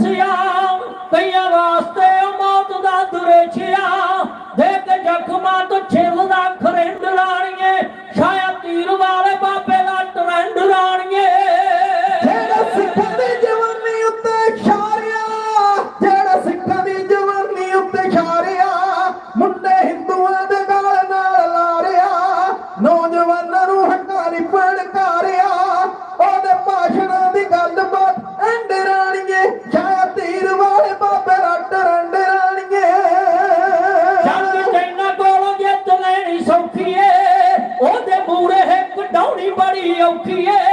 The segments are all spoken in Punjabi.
ਸਿਆਮ ਕਈਆਂ ਵਾਸਤੇ ਮੌਤ ਦਾ ਦੁਰੇਛਿਆ ਦੇਖ ਜ਼ਖਮਾਂ ਤੋਂ লক্ষ্যে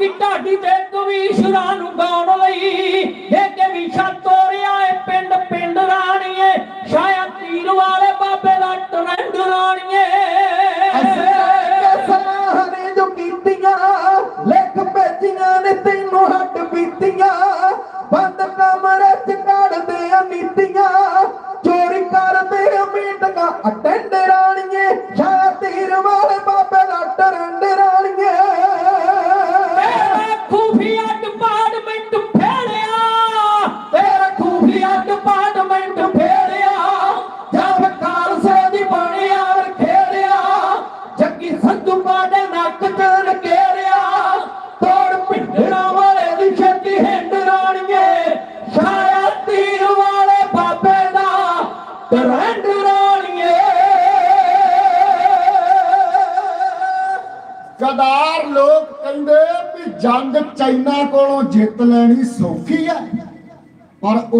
ਰਾਗੀ ਢਾਡੀ ਤੇ ਕਵੀਸ਼ਰਾਂ ਨੂੰ ਗਾਉਣ ਲਈ। ਇਹ ਕਿ ਵਿਸ਼ਾ ਤੋਰਿਆ ਏ ਪਿੰਡ ਪਿੰਡ ਰਾਣੀਏ, ਸ਼ਾਇਦ ਤੀਰ ਵਾਲੇ ਬਾਬੇ ਦਾ ਟਰੈਂਡ ਰਾਣੀਏ। ਸਲਾਹਨੇ ਜੋ ਕੀਤੀਆਂ, ਲਿਖ ਭੇਜੀਆਂ ਨੇ ਤੈਨੂੰ ਹੱਡ ਬੀਤੀਆਂ ਬੰਦ ਕਮਰੇ ਚ ਕੱਢਦੇ ਆ ਨੀਤੀਆਂ, ਚੋਰੀ ਕਰਦੇ ਆ ਮੀਟਿੰਗਾਂ ਅਟੈਂਡ ਰਾਣੀਏ ਟਰੈਂਡ ਰਾਣੀਏ। ਗਦਾਰ ਲੋਕ ਕਹਿੰਦੇ ਵੀ ਜੰਗ ਚਾਈਨਾ ਕੋਲੋਂ ਜਿੱਤ ਲੈਣੀ ਸੌਖੀ ਹੈ ਪਰ